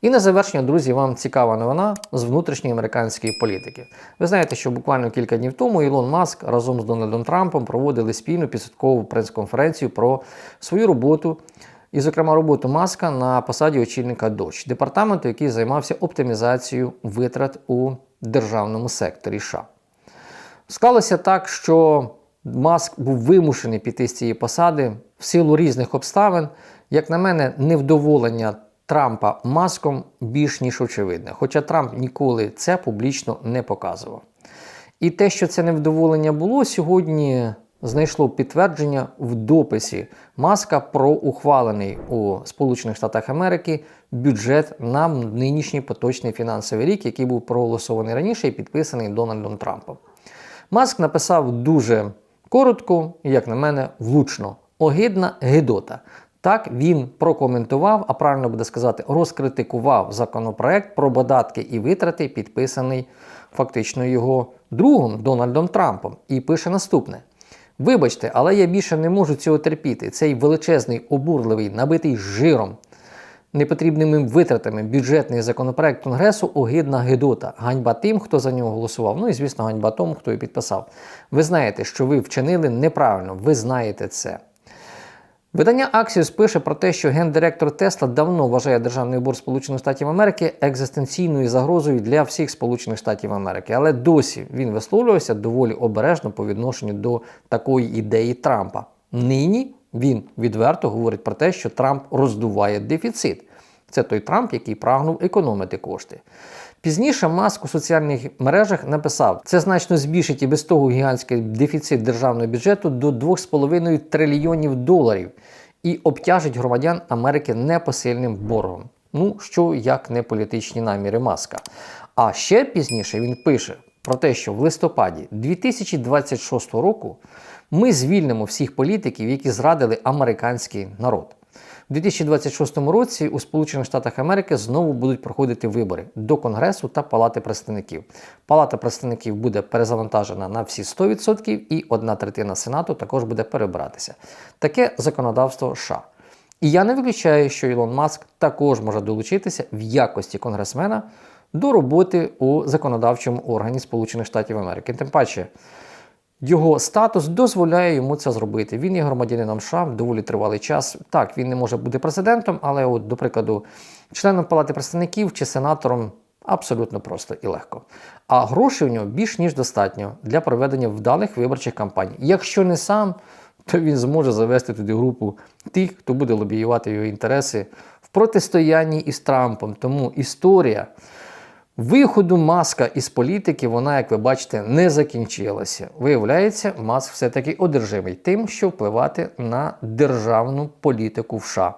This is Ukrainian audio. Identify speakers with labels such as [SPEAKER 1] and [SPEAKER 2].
[SPEAKER 1] І на завершення, друзі, вам цікава новина з внутрішньої американської політики. Ви знаєте, що буквально кілька днів тому Ілон Маск разом з Дональдом Трампом проводили спільну підсудкову прес-конференцію про свою роботу. І, зокрема, роботу Маска на посаді очільника Доч, департаменту, який займався оптимізацією витрат у державному секторі США. Склалося так, що Маск був вимушений піти з цієї посади в силу різних обставин. Як на мене, невдоволення Трампа маском більш ніж очевидне. Хоча Трамп ніколи це публічно не показував. І те, що це невдоволення було, сьогодні знайшло підтвердження в дописі Маска про ухвалений у Сполучених Штатах Америки бюджет на нинішній поточний фінансовий рік, який був проголосований раніше і підписаний Дональдом Трампом. Маск написав дуже коротко, як на мене, влучно. Огидна гидота. Так він прокоментував, а правильно буде сказати, розкритикував законопроект про податки і витрати, підписаний фактично його другом Дональдом Трампом, і пише наступне: Вибачте, але я більше не можу цього терпіти. Цей величезний, обурливий, набитий жиром, непотрібними витратами бюджетний законопроект Конгресу огидна гидота. Ганьба тим, хто за нього голосував. Ну і звісно, ганьба тому, хто його підписав. Ви знаєте, що ви вчинили неправильно, ви знаєте це. Видання Axios пише про те, що гендиректор Тесла давно вважає державний борг Сполучених Штатів Америки екзистенційною загрозою для всіх Сполучених Штатів Америки, але досі він висловлювався доволі обережно по відношенню до такої ідеї Трампа. Нині він відверто говорить про те, що Трамп роздуває дефіцит. Це той Трамп, який прагнув економити кошти. Пізніше Маск у соціальних мережах написав, це значно збільшить і без того гігантський дефіцит державного бюджету до 2,5 трильйонів доларів і обтяжить громадян Америки непосильним боргом. Ну, що як не політичні наміри Маска. А ще пізніше він пише про те, що в листопаді 2026 року ми звільнимо всіх політиків, які зрадили американський народ. У 2026 році у Сполучених Штатах Америки знову будуть проходити вибори до Конгресу та Палати представників. Палата представників буде перезавантажена на всі 100% і одна третина Сенату також буде перебиратися. Таке законодавство США. І я не виключаю, що Ілон Маск також може долучитися в якості конгресмена до роботи у законодавчому органі Сполучених Штатів Америки. Тим паче. Його статус дозволяє йому це зробити. Він є громадянином США доволі тривалий час. Так, він не може бути президентом, але, от, до прикладу, членом Палати представників чи сенатором абсолютно просто і легко. А грошей у нього більш ніж достатньо для проведення вдалих виборчих кампаній. Якщо не сам, то він зможе завести туди групу тих, хто буде лобіювати його інтереси в протистоянні із Трампом. Тому історія. Виходу маска із політики, вона, як ви бачите, не закінчилася. Виявляється, маск все-таки одержимий тим, що впливати на державну політику в США.